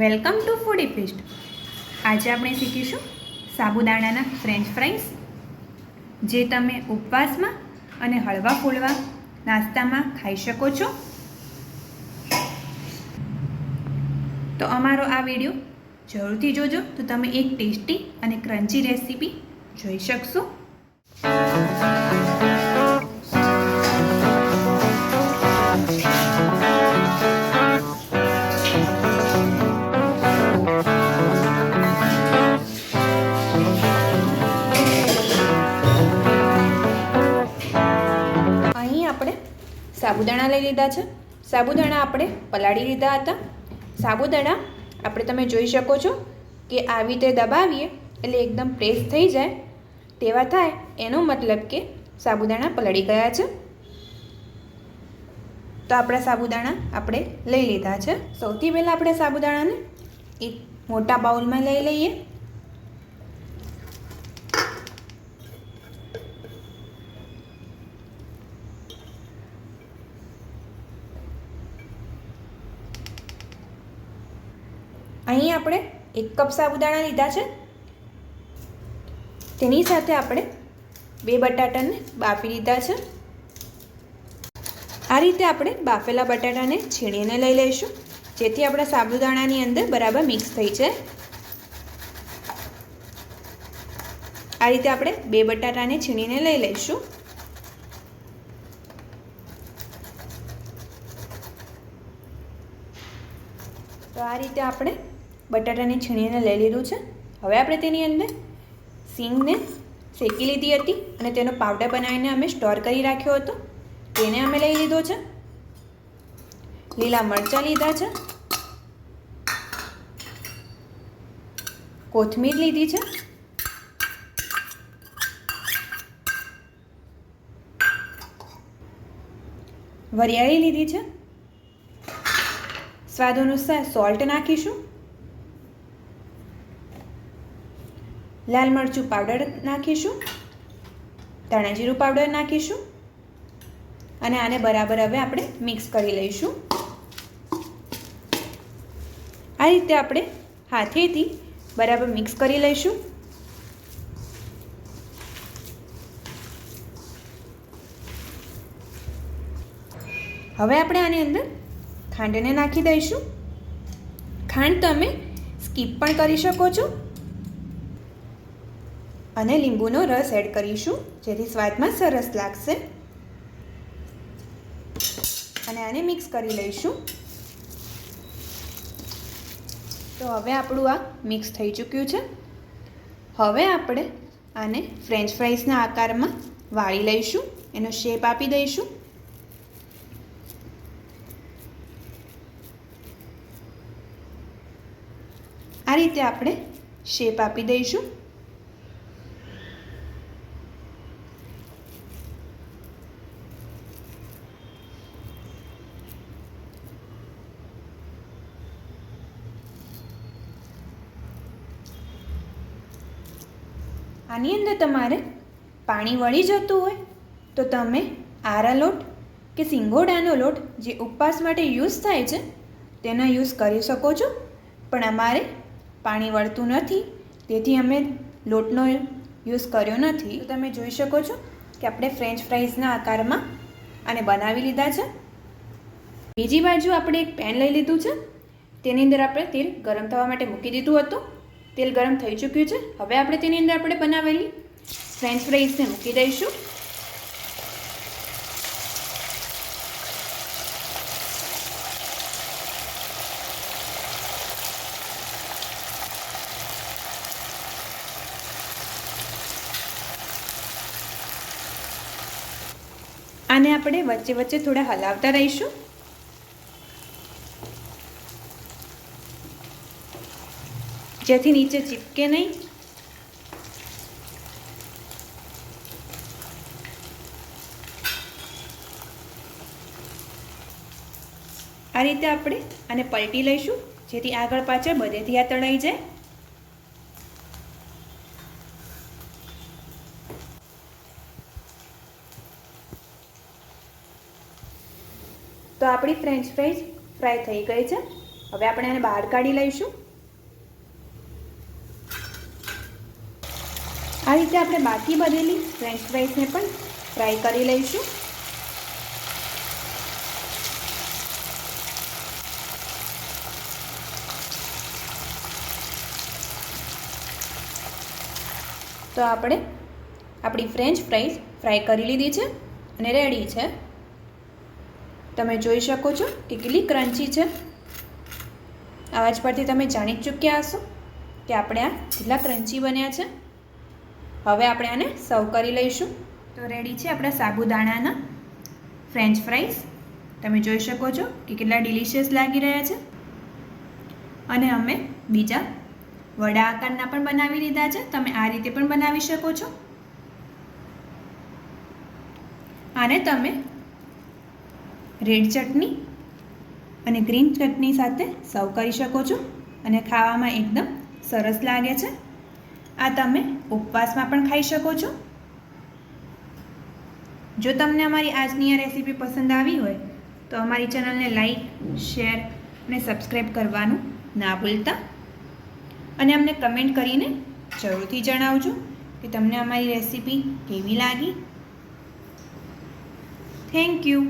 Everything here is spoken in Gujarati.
Welcome to foodie fist. આજે આપણે શીખીશું સાબુદાણાના ફ્રેન્ચ ફ્રાઈસ જે તમે ઉપવાસમાં અને હળવા ફૂલવા નાસ્તામાં ખાઈ શકો છો. તો અમારો આ વીડિયો જરૂરથી જોજો, તો તમે એક ટેસ્ટી અને ક્રન્ચી રેસીપી જોઈ શકશો. સાબુદાણા લઈ લીધા છે. સાબુદાણા આપણે પલાળી લીધા હતા. સાબુદાણા આપણે તમે જોઈ શકો છો કે આવી રીતે દબાવીએ એટલે એકદમ પ્રેસ થઈ જાય. તેવા થાય એનો મતલબ કે સાબુદાણા પલળી ગયા છે. તો આપણા સાબુદાણા આપણે લઈ લીધા છે. સૌથી પહેલાં આપણે સાબુદાણાને એક મોટા બાઉલમાં લઈ લઈએ. અહીં આપણે એક કપ સાબુદાણા લીધા છે. તેની સાથે આપણે બે બટાટાને બાફી લીધા છે. આ રીતે આપણે બાફેલા બટાટાને છીણીને લઈ લઈશું. જેથી આપણા સાબુદાણાની અંદર બરાબર મિક્સ થઈ જાય. આ રીતે આપણે બે બટાટાને છીણીને લઈ લઈશું. તો આ રીતે આપણે બટાટાને છીણીને લઈ લીધું છે. હવે આપણે તેની અંદર સિંગને શેકી લીધી હતી અને તેનો પાવડર બનાવીને અમે સ્ટોર કરી રાખ્યો હતો. તેને અમે લઈ લીધો છે. લીલા મરચાં લીધા છે. કોથમીર લીધી છે. વરિયાળી લીધી છે. સ્વાદ અનુસાર સોલ્ટ નાખીશું. લાલ મરચું પાવડર નાખીશું, ધાણા જીરું પાવડર નાખીશું અને આને બરાબર હવે આપણે મિક્સ કરી લઈશું. આ રીતે આપણે હાથેથી બરાબર મિક્સ કરી લઈશું. હવે આપણે આની અંદર ખાંડને નાખી દઈશું. ખાંડ તમે સ્કીપ પણ કરી શકો છો. અને લીંબુનો રસ એડ કરીશું, જેથી સ્વાદમાં સરસ લાગશે. અને આને મિક્સ કરી લઈશું. તો હવે આપણું આ મિક્સ થઈ ચૂક્યું છે. હવે આપણે આને ફ્રેન્ચ ફ્રાઈસના આકારમાં વાળી લઈશું, એનો શેપ આપી દઈશું. આ રીતે આપણે શેપ આપી દઈશું. આની અંદર તમારે પાણી વળી જતું હોય તો તમે આરા લોટ કે સિંગોડાનો લોટ જે ઉપવાસ માટે યુઝ થાય છે, તેનો યુઝ કરી શકો છો. પણ અમારે પાણી વળતું નથી, તેથી અમે લોટનો યુઝ કર્યો નથી. તમે જોઈ શકો છો કે આપણે ફ્રેન્ચ ફ્રાઈઝના આકારમાં આને બનાવી લીધા છે. બીજી બાજુ આપણે એક પેન લઈ લીધું છે. તેની અંદર આપણે તેલ ગરમ થવા માટે મૂકી દીધું હતું. તેલ ગરમ થઈ ચૂક્યું છે. હવે આપણે તેની અંદર આપણે બનાવેલી ફ્રેન્ચ ફ્રાઈઝને મૂકી દઈશું. આને આપણે વચ્ચે વચ્ચે થોડા હલાવતા રહીશું. જેથી નીચે ચીપકે નહીં. આ રીતે આપણે આને પલટી લઈશું, જેથી આગળ પાછળ બધેથી આ તળાઈ જાય. તો આપણી ફ્રેન્ચ ફ્રાઈઝ ફ્રાય થઈ ગઈ છે. હવે આપણે આને બહાર કાઢી લઈશું. આ રીતે આપણે બાકી બનેલી ફ્રેન્ચ ફ્રાઈસને પણ ફ્રાય કરી લઈશું. તો આપણે આપણી ફ્રેન્ચ ફ્રાઈસ ફ્રાય કરી લીધી છે અને રેડી છે. તમે જોઈ શકો છો કે કેટલી ક્રન્ચી છે. અવાજ પરથી તમે જાણી ચૂક્યા હશો કે આપણે આ કેટલા ક્રન્ચી બન્યા છે. હવે આપણે આને સર્વ કરી લઈશું. તો રેડી છે આપણા સાબુદાણાના ફ્રેન્ચ ફ્રાઈસ તમે જોઈ શકો છો કે કેટલા ડિલિશિયસ લાગી રહ્યા છે. અને અમે બીજા વડા આકારના પણ બનાવી લીધા છે. તમે આ રીતે પણ બનાવી શકો છો. આને તમે રેડ ચટણી અને ગ્રીન ચટણી સાથે સર્વ કરી શકો છો. અને ખાવામાં એકદમ સરસ લાગે છે. આ તમે ઉપવાસમાં પણ ખાઈ શકો છો. જો તમને અમારી આજની આ રેસીપી પસંદ આવી હોય, તો અમારી ચેનલને લાઈક, શેર અને સબસ્ક્રાઈબ કરવાનું ના ભૂલતા. અને અમને કમેન્ટ કરીને જરૂરથી જણાવજો કે તમને અમારી રેસીપી કેવી લાગી. Thank you